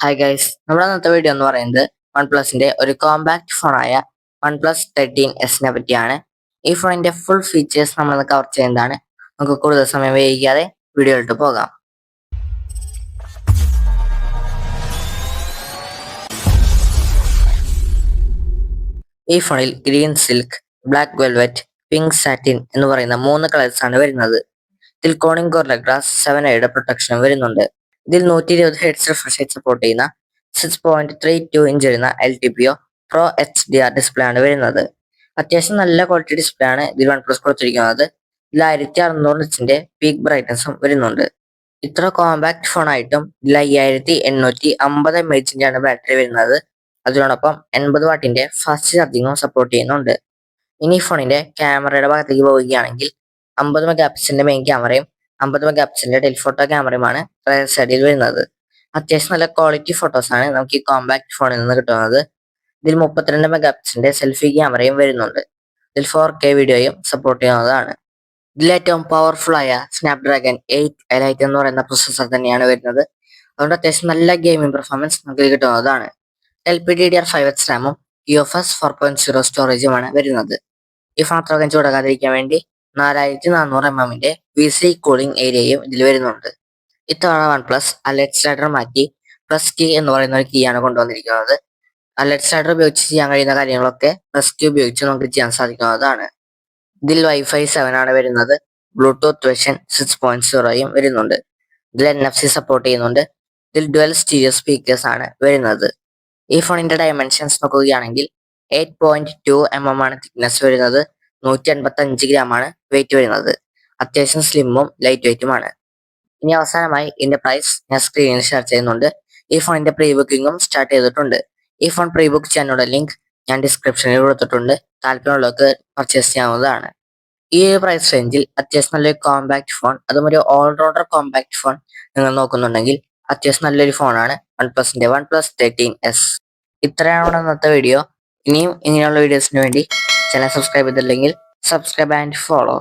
Hi guys നമ്മുടെ അന്നത്തെ video എന്ന് പറയുന്നത് വൺ പ്ലസിന്റെ ഒരു കോമ്പാക്ട് ഫോണായ വൺ പ്ലസ് തേർട്ടീൻ എസിനെ പറ്റിയാണ്. ഈ ഫോണിന്റെ ഫുൾ ഫീച്ചേഴ്സ് നമ്മൾ കവർ ചെയ്യുന്നതാണ്. നമുക്ക് കൂടുതൽ സമയം വൈകിക്കാതെ വീഡിയോയിലോട്ട് പോകാം. ഈ ഫോണിൽ green silk black velvet pink satin എന്ന് പറയുന്ന മൂന്ന് കളേഴ്സ് ആണ് വരുന്നത്. ഇതിൽ കോണിംഗ് ഗോർല ഗ്ലാസ് സെവൻ ഐയുടെ പ്രൊട്ടക്ഷനും വരുന്നുണ്ട്. ഇതിൽ നൂറ്റി ഇരുപത് ഹെഡ്സ് റിഫ്രഷ് റേറ്റ് സപ്പോർട്ട് ചെയ്യുന്ന six point three two inch വരുന്ന L T P O pro H D R display ആണ് വരുന്നത്. അത്യാവശ്യം നല്ല ക്വാളിറ്റി ഡിസ്പ്ലേ ആണ് ഇതിൽ വൺ പ്ലസ് കൊടുത്തിരിക്കുന്നത്. ഇതിൽ ആയിരത്തി അറുന്നൂറ് ഇഞ്ചിന്റെ പീക്ക് ബ്രൈറ്റ്നസും വരുന്നുണ്ട്. ഇത്ര കോമ്പാക്ട് ഫോൺ ആയിട്ടും ഇതിൽ അയ്യായിരത്തി എണ്ണൂറ്റി അമ്പത് എം എച്ചിന്റെ ആണ് ബാറ്ററി വരുന്നത്. അതിനോടൊപ്പം എൺപത് വാട്ടിന്റെ ഫാസ്റ്റ് ചാർജിങ്ങും സപ്പോർട്ട് ചെയ്യുന്നുണ്ട്. ഇനി ഫോണിന്റെ ക്യാമറയുടെ ഭാഗത്തേക്ക് പോവുകയാണെങ്കിൽ അമ്പത് മെഗാ പിക്സലിന്റെ മെയിൻ ക്യാമറയും അമ്പത് മെഗാ പിക്സലിന്റെ ടെലിഫോട്ടോ ക്യാമറയുമാണ് റയർ സൈഡിൽ വരുന്നത്. അത്യാവശ്യം നല്ല ക്വാളിറ്റി ഫോട്ടോസ് ആണ് നമുക്ക് ഈ കോമ്പാക്ട് ഫോണിൽ നിന്ന് കിട്ടുന്നത്. ഇതിൽ മുപ്പത്തിരണ്ട് മെഗാ പിക്സലിന്റെ സെൽഫി ക്യാമറയും വരുന്നുണ്ട്. ഇതിൽ ഫോർ കെ വീഡിയോയും സപ്പോർട്ട് ചെയ്യുന്നതാണ് ഇതിൽ ഏറ്റവും പവർഫുൾ ആയ സ്നാപ്ഡ്രാഗൺ എയ്റ്റ് എലൈറ്റ് എന്ന് പറയുന്ന പ്രൊസസ്സർ തന്നെയാണ് വരുന്നത്. അതുകൊണ്ട് അത്യാവശ്യം നല്ല ഗെയിമിംഗ് പെർഫോമൻസ് നമുക്ക് കിട്ടുന്നതാണ്. L P D D R five X റാമും U F S four point zero സ്റ്റോറേജുമാണ് വരുന്നത്. ഈ ഫോൺ അത്രയും ചൂടാകാതിരിക്കാൻ വേണ്ടി നാലായിരത്തി നാനൂറ് എം എമ്മിന്റെ വി സി കൂളിംഗ് ഏരിയയും ഇതിൽ വരുന്നുണ്ട്. ഇത്തവണ വൺ പ്ലസ് അലർട്ട് മാറ്റി പ്ലസ് കീ എന്ന് പറയുന്ന ഒരു കീ ആണ് കൊണ്ടുവന്നിരിക്കുന്നത്. അലർട്ട് സ്റ്റാഡർ ഉപയോഗിച്ച് ചെയ്യാൻ കഴിയുന്ന കാര്യങ്ങളൊക്കെ പ്ലസ് കീ ഉപയോഗിച്ച് നമുക്ക് ചെയ്യാൻ സാധിക്കുന്നതാണ്. ഇതിൽ വൈഫൈ സെവൻ ആണ് വരുന്നത്. ബ്ലൂടൂത്ത് വെഷൻ സിക്സ് പോയിന്റ് സീറോയും വരുന്നുണ്ട്. ഇതിൽ എൻ എഫ് സി സപ്പോർട്ട് ചെയ്യുന്നുണ്ട്. ഇതിൽ ഡുവൽ സ്റ്റീരിയോ സ്പീക്കേഴ്സ് ആണ് വരുന്നത്. ഈ ഫോണിന്റെ ഡയമെൻഷൻസ് നോക്കുകയാണെങ്കിൽ eight point two M M ആണ് തിക്നെസ് വരുന്നത്. നൂറ്റി അൻപത്തി അഞ്ച് ഗ്രാം ആണ് വെയിറ്റ് വരുന്നത് അത്യാവശ്യം സ്ലിമ്മും ലൈറ്റ് വെയിറ്റുമാണ് ഇനി അവസാനമായി ഇതിന്റെ പ്രൈസ് ഞാൻ സ്ക്രീനിൽ ഷെയർ ചെയ്യുന്നുണ്ട്. ഈ ഫോണിന്റെ പ്രീ ബുക്കിംഗും സ്റ്റാർട്ട് ചെയ്തിട്ടുണ്ട്. ഈ ഫോൺ പ്രീ ബുക്ക് ചെയ്യാനുള്ള ലിങ്ക് ഞാൻ ഡിസ്ക്രിപ്ഷനിൽ കൊടുത്തിട്ടുണ്ട്. താല്പര്യമുള്ളവർക്ക് പർച്ചേസ് ചെയ്യാവുന്നതാണ്. ഈ പ്രൈസ് റേഞ്ചിൽ അത്യാവശ്യം നല്ലൊരു കോമ്പാക്ട് ഫോൺ അതും ഒരു ഓൾറൗണ്ടർ കോമ്പാക്ട് ഫോൺ നിങ്ങൾ നോക്കുന്നുണ്ടെങ്കിൽ അത്യാവശ്യം നല്ലൊരു ഫോണാണ് വൺ പ്ലസിന്റെ വൺ പ്ലസ് തേർട്ടീൻ എസ് ഇത്രയാണ് ഇന്നത്തെ വീഡിയോ ഇനിയും ഇങ്ങനെയുള്ള വീഡിയോസിന് വേണ്ടി ചാനൽ സബ്സ്ക്രൈബ് ചെയ്തില്ലെങ്കിൽ സബ്സ്ക്രൈബ് ആൻഡ് ഫോളോ